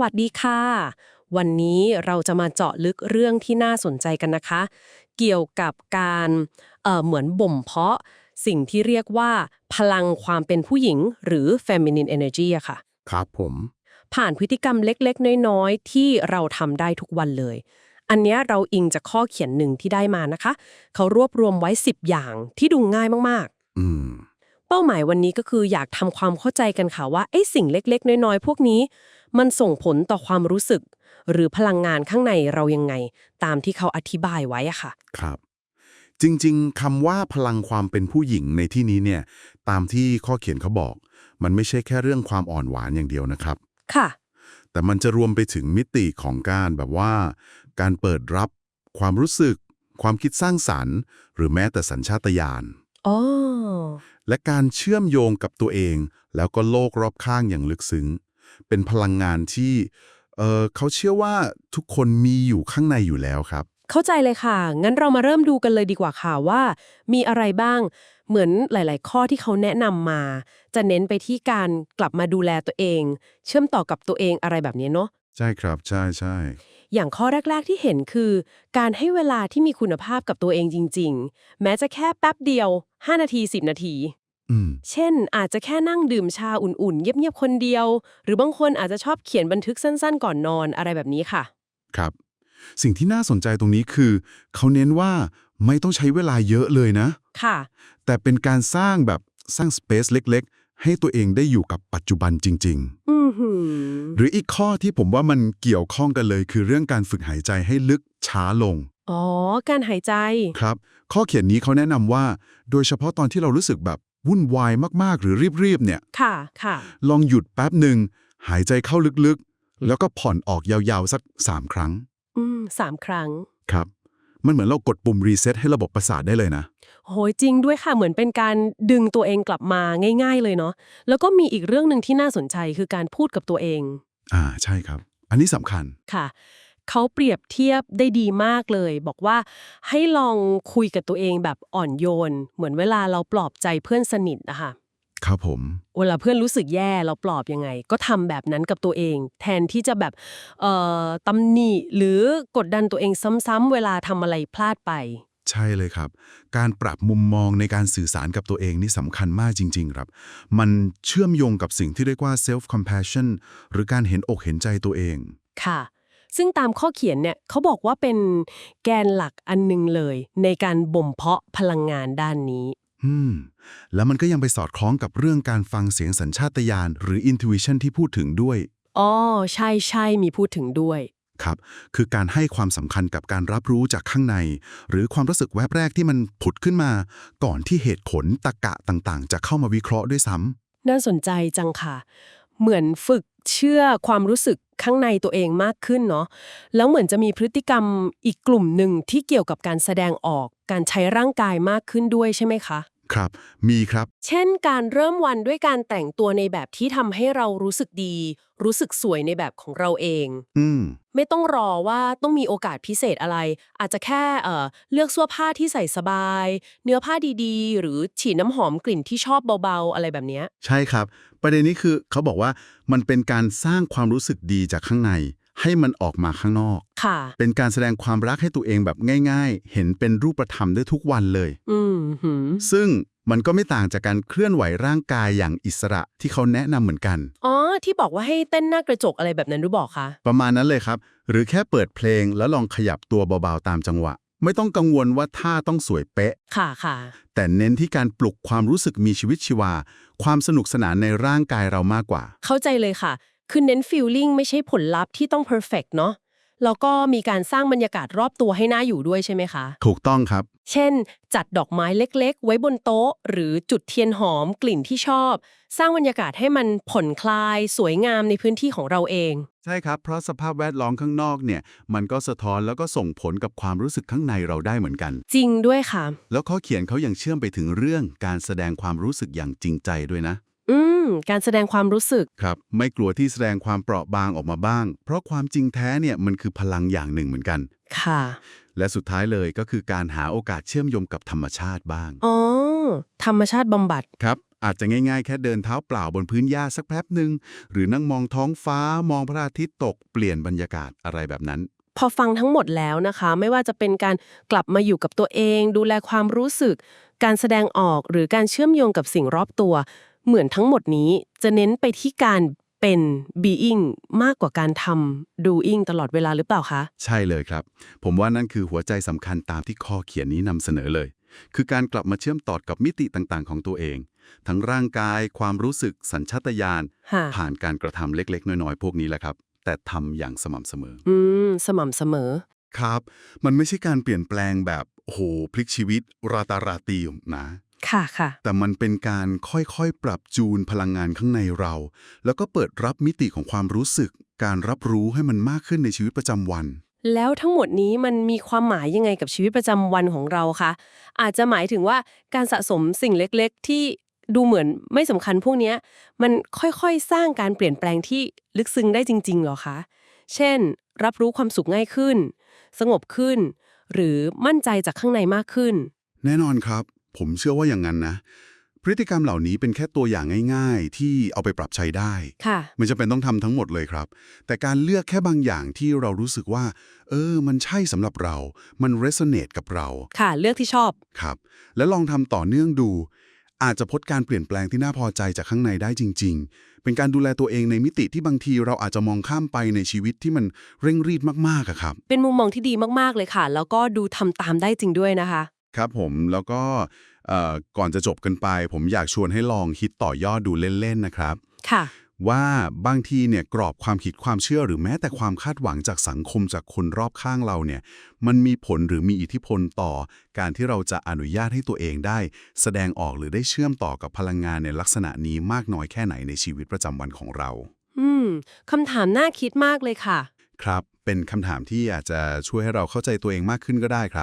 วัสดีค่ะ วันนี้เราจะมาเจาะลึกเรื่องที่น่าสนใจกันนะคะ เกี่ยวกับการเอ่อเหมือนบ่มเพาะ สิ่งที่เรียกว่า พลังความเป็นผู้หญิง หรือ feminine energy อะค่ะ ครับผม ผ่านพฤติกรรมเล็กๆ น้อยๆ ที่เราทำได้ทุกวันเลยอันเนี้ยเราอิงจากข้อเขียนหนึ่งที่ได้มานะคะ เขารวบรวมไว้ 10 อย่างที่ดูง่ายมาก ๆ อืมเป้าหมายวันนี้ก็คืออยากทำความเข้าใจกันค่ะว่าไอ้สิ่งเล็กๆ น้อยๆ พวกนี้ มันส่งผลต่อความรู้สึก หรือพลังงานข้างในเรายังไง ตามที่เขาอธิบายไว้อะค่ะ ครับ จริงๆคำว่าพลังความเป็นผู้หญิงในที่นี้เนี่ย ตามที่ข้อเขียนเขาบอก มันไม่ใช่แค่เรื่องความอ่อนหวานอย่างเดียวนะครับ ค่ะ แต่มันจะรวมไปถึงมิติของการแบบว่า การเปิดรับ ความรู้สึก ความคิดสร้างสรรค์ หรือแม้แต่สัญชาตญาณ อ๋อและการเชื่อมโยงกับตัวเอง แล้วก็โลกรอบข้างอย่างลึกซึ้ง เป็นพลังงานที่เอ่อเขาเชื่อว่าทุกคนมีอยู่ข้างในอยู่แล้วครับ เข้าใจเลยค่ะ งั้นเรามาเริ่มดูกันเลยดีกว่าค่ะว่า มีอะไรบ้างเหมือนหลาย ๆ ข้อที่เขาแนะนำมา จะเน้นไปที่การกลับมาดูแลตัวเอง เชื่อมต่อกับตัวเองอะไรแบบนี้เนาะใช่ครับใช่ใช่ อย่างข้อแรก ๆ ที่เห็นคือ การให้เวลาที่มีคุณภาพกับตัวเองจริง ๆ แม้จะแค่แป๊บเดียว 5 นาที 10 นาทีอืมเช่น อาจจะแค่นั่งดื่มชาอุ่นๆ เงียบ ๆ คนเดียว หรือบางคนอาจจะชอบเขียนบันทึกสั้น ๆ ก่อนนอนอะไรแบบนี้ค่ะ ครับ สิ่งที่น่าสนใจตรงนี้คือ เขาเน้นว่าไม่ต้องใช้เวลาเยอะเลยนะ ค่ะ แต่เป็นการสร้างแบบสร้างสเปซเล็กๆ ให้ตัวเองได้อยู่กับปัจจุบันจริงอือหือๆหรืออีกข้อที่ผมว่ามันเกี่ยวข้องกันเลย คือเรื่องการฝึกหายใจให้ลึกช้าลง อ๋อ การหายใจ ครับ ข้อเขียนนี้เขาแนะนำว่า โดยเฉพาะตอนที่เรารู้สึกแบบวุ่นวายมากๆ หรือรีบๆ เนี่ย ค่ะ ค่ะ ลองหยุดแป๊บหนึ่ง หายใจเข้าลึกๆ แล้วก็ผ่อนออกยาวๆ สัก3ครั้ง อืมสามครั้ง ครับ มันเหมือนเรากดปุ่มรีเซ็ตให้ระบบประสาทได้เลยนะ โหยจริงด้วยค่ะเหมือนเป็นการดึงตัวเองกลับมาง่าย ๆ เลยเนาะแล้วก็มีอีกเรื่องหนึ่งที่น่าสนใจคือการพูดกับตัวเอง อ่าใช่ครับ อันนี้สำคัญ ค่ะ เขาเปรียบเทียบได้ดีมากเลย บอกว่าให้ลองคุยกับตัวเองแบบอ่อนโยน เหมือนเวลาเราปลอบใจเพื่อนสนิทนะคะครับผม เวลาเพื่อนรู้สึกแย่เราปลอบยังไง ก็ทำแบบนั้นกับตัวเอง แทนที่จะแบบเอ่อตำหนิหรือกดดันตัวเองซ้ำๆเวลาทำอะไรพลาดไป ใช่เลยครับ การปรับมุมมองในการสื่อสารกับตัวเองนี่สำคัญมากจริง ๆ ครับ มันเชื่อมโยงกับสิ่งที่เรียกว่า self compassion หรือการเห็นอกเห็นใจตัวเอง ค่ะ ซึ่งตามข้อเขียนเนี่ยเขาบอกว่าเป็นแกนหลักอันหนึงเลย ในการบ่มเพาะพลังงานด้านนี้ อืม แล้วมันก็ยังไปสอดคล้องกับเรื่องการฟังเสียงสัญชาตญาณหรือ intuition ที่พูดถึงด้วย อ๋อ ใช่ใช่มีพูดถึงด้วย ครับ คือการให้ความสำคัญกับการรับรู้จากข้างใน หรือความรู้สึกแวบแรกที่มันผุดขึ้นมา ก่อนที่เหตุผลตรกกะต่างๆ จะเข้ามาวิเคราะห์ด้วยซ้ำน่าสนใจจังค่ะ เหมือนฝึกเชื่อความรู้สึกข้างในตัวเองมากขึ้นเนาะ แล้วเหมือนจะมีพฤติกรรมอีกกลุ่มหนึ่งที่เกี่ยวกับการแสดงออก การใช้ร่างกายมากขึ้นด้วยใช่ไหมคะ ครับ มีครับ เช่นการเริ่มวันด้วยการแต่งตัวในแบบที่ทำให้เรารู้สึกดี รู้สึกสวยในแบบของเราเอง อืม ไม่ต้องรอว่าต้องมีโอกาสพิเศษอะไร อาจจะแค่เอ่อเลือกเสื้อผ้าที่ใส่สบาย เนื้อผ้าดีๆ หรือฉีดน้ำหอมกลิ่นที่ชอบเบาๆ อะไรแบบเนี้ย ใช่ครับ ประเด็นนี้คือเขาบอกว่ามันเป็นการสร้างความรู้สึกดีจากข้างใน ให้มันออกมาข้างนอก ค่ะ เป็นการแสดงความรักให้ตัวเองแบบง่าย ๆ เห็นเป็นรูปธรรมได้ทุกวันเลย อืมหืมซึ่งมันก็ไม่ต่างจากการเคลื่อนไหวร่างกายอย่างอิสระที่เขาแนะนำเหมือนกัน อ๋อ ที่บอกว่าให้เต้นหน้ากระจกอะไรแบบนั้นรู้บอกคะประมาณนั้นเลยครับ หรือแค่เปิดเพลงแล้วลองขยับตัวเบาๆตามจังหวะ ไม่ต้องกังวลว่าท่าต้องสวยเป๊ะ ค่ะค่ะ แต่เน้นที่การปลุกความรู้สึกมีชีวิตชีวา ความสนุกสนานในร่างกายเรามากกว่า เข้าใจเลยค่ะ คือเน้นฟีลลิ่งไม่ใช่ผลลัพธ์ที่ต้องเพอร์เฟกเนาะแล้วก็มีการสร้างบรรยากาศรอบตัวให้น่าอยู่ด้วยใช่ไหมคะ ถูกต้องครับ เช่น จัดดอกไม้เล็กๆ ไว้บนโต๊ะ หรือจุดเทียนหอมกลิ่นที่ชอบ สร้างบรรยากาศให้มันผ่อนคลาย สวยงามในพื้นที่ของเราเอง ใช่ครับ เพราะสภาพแวดล้อมข้างนอกเนี่ย มันก็สะท้อนแล้วก็ส่งผลกับความรู้สึกข้างในเราได้เหมือนกัน จริงด้วยค่ะ แล้วข้อเขียนเขายังเชื่อมไปถึงเรื่องการแสดงความรู้สึกอย่างจริงใจด้วยนะอื มการแสดงความรู้สึก ครับ ไม่กลัวที่แสดงความเปราะบางออกมาบ้าง เพราะความจริงแท้เนี่ยมันคือพลังอย่างหนึ่งเหมือนกัน ค่ะ และสุดท้ายเลยก็คือการหาโอกาสเชื่อมโยงกับธรรมชาติบ้าง อ๋อ ธรรมชาติบำบัด ครับ อาจจะง่ายๆ แค่เดินเท้าเปล่าบนพื้นหญ้าสักแป๊บหนึ่งหรือนั่งมองท้องฟ้ามองพระอาทิตย์ตกเปลี่ยนบรรยากาศอะไรแบบนั้น พอฟังทั้งหมดแล้วนะคะ ไม่ว่าจะเป็นการกลับมาอยู่กับตัวเอง ดูแลความรู้สึก การแสดงออกหรือการเชื่อมโยงกับสิ่งรอบตัว เหมือนทั้งหมดนี้จะเน้นไปที่การเป็น being มากกว่าการทำ doing ตลอดเวลาหรือเปล่าคะ ใช่เลยครับ ผมว่านั่นคือหัวใจสำคัญตามที่ข้อเขียนนี้นำเสนอเลย คือการกลับมาเชื่อมต่อกับมิติต่างๆ ของตัวเอง ทั้งร่างกาย ความรู้สึก สัญชาตญาณค่ะผ่านการกระทำเล็กๆ น้อยๆ พวกนี้แหละครับ แต่ทำอย่างสม่ำเสมอ อืม สม่ำเสมอ ครับ มันไม่ใช่การเปลี่ยนแปลงแบบ โอ้โห พลิกชีวิต ราตาราตีนะ ค่ะค่ะ แต่มันเป็นการค่อยๆ ปรับจูนพลังงานข้างในเรา แล้วก็เปิดรับมิติของความรู้สึก การรับรู้ให้มันมากขึ้นในชีวิตประจำวัน แล้วทั้งหมดนี้มันมีความหมายยังไงกับชีวิตประจำวันของเราคะ อาจจะหมายถึงว่าการสะสมสิ่งเล็กๆ ที่ดูเหมือนไม่สำคัญพวกเนี้ยมันค่อยๆ สร้างการเปลี่ยนแปลงที่ลึกซึ้งได้จริงๆเหรอคะ เช่น รับรู้ความสุขง่ายขึ้น สงบขึ้น หรือมั่นใจจากข้างในมากขึ้น แน่นอนครับ ผมเชื่อว่าอย่างนั้นนะ พฤติกรรมเหล่านี้เป็นแค่ตัวอย่างง่ายๆ ที่เอาไปปรับใช้ได้ ค่ะ ไม่จำเป็นต้องทำทั้งหมดเลยครับ แต่การเลือกแค่บางอย่างที่เรารู้สึกว่า เออ มันใช่สำหรับเรา มัน resonate กับเรา ค่ะ เลือกที่ชอบ ครับ และลองทำต่อเนื่องดู อาจจะพบการเปลี่ยนแปลงที่น่าพอใจจากข้างในได้จริง ๆ เป็นการดูแลตัวเองในมิติที่บางทีเราอาจจะมองข้ามไปในชีวิตที่มันเร่งรีดมากๆอะครับ เป็นมุมมองที่ดีมากๆเลยค่ะ แล้วก็ดูทำตามได้จริงด้วยนะคะ ครับผมแล้วก็เอ่อก่อนจะจบกันไป ผมอยากชวนให้ลองคิดต่อยอดดูเล่น ๆ นะครับ ค่ะ ว่าบางทีเนี่ยกรอบความคิดความเชื่อหรือแม้แต่ความคาดหวังจากสังคมจากคนรอบข้างเราเนี่ยมันมีผลหรือมีอิทธิพลต่อ การที่เราจะอนุญาตให้ตัวเองได้ แสดงออกหรือได้เชื่อมต่อกับพลังงานในลักษณะนี้มากน้อยแค่ไหนในชีวิตประจำวันของเรา อืมคำถามน่าคิดมากเลยค่ะ ครับ เป็นคำถามที่อาจจะช่วยให้เราเข้าใจตัวเองมากขึ้นก็ได้ครับ